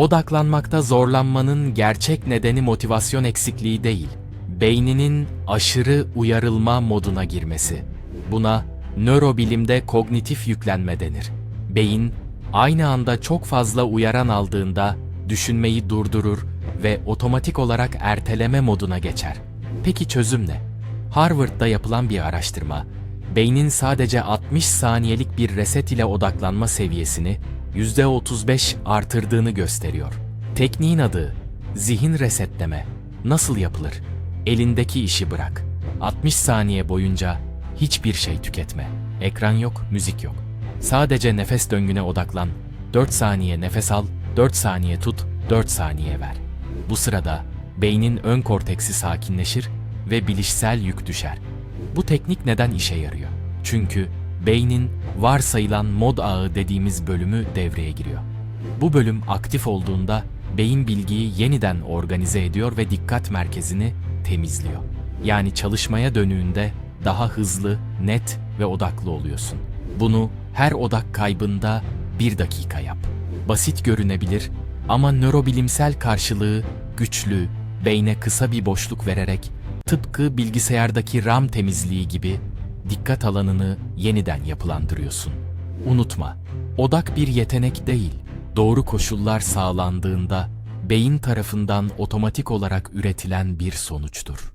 Odaklanmakta zorlanmanın gerçek nedeni motivasyon eksikliği değil, beyninin aşırı uyarılma moduna girmesi. Buna nörobilimde kognitif yüklenme denir. Beyin aynı anda çok fazla uyaran aldığında düşünmeyi durdurur ve otomatik olarak erteleme moduna geçer. Peki çözüm ne? Harvard'da yapılan bir araştırma, beynin sadece 60 saniyelik bir reset ile odaklanma seviyesini %35 artırdığını gösteriyor. Tekniğin adı zihin resetleme. Nasıl yapılır? Elindeki işi bırak. 60 saniye boyunca hiçbir şey tüketme. Ekran yok, müzik yok. Sadece nefes döngüne odaklan. 4 saniye nefes al, 4 saniye tut, 4 saniye ver. Bu sırada beynin ön korteksi sakinleşir ve bilişsel yük düşer. Bu teknik neden işe yarıyor? Çünkü beynin varsayılan mod ağı dediğimiz bölümü devreye giriyor. Bu bölüm aktif olduğunda beyin bilgiyi yeniden organize ediyor ve dikkat merkezini temizliyor. Yani çalışmaya dönüğünde daha hızlı, net ve odaklı oluyorsun. Bunu her odak kaybında bir dakika yap. Basit görünebilir ama nörobilimsel karşılığı güçlü, beyne kısa bir boşluk vererek tıpkı bilgisayardaki RAM temizliği gibi dikkat alanını yeniden yapılandırıyorsun. Unutma, odak bir yetenek değil, doğru koşullar sağlandığında beyin tarafından otomatik olarak üretilen bir sonuçtur.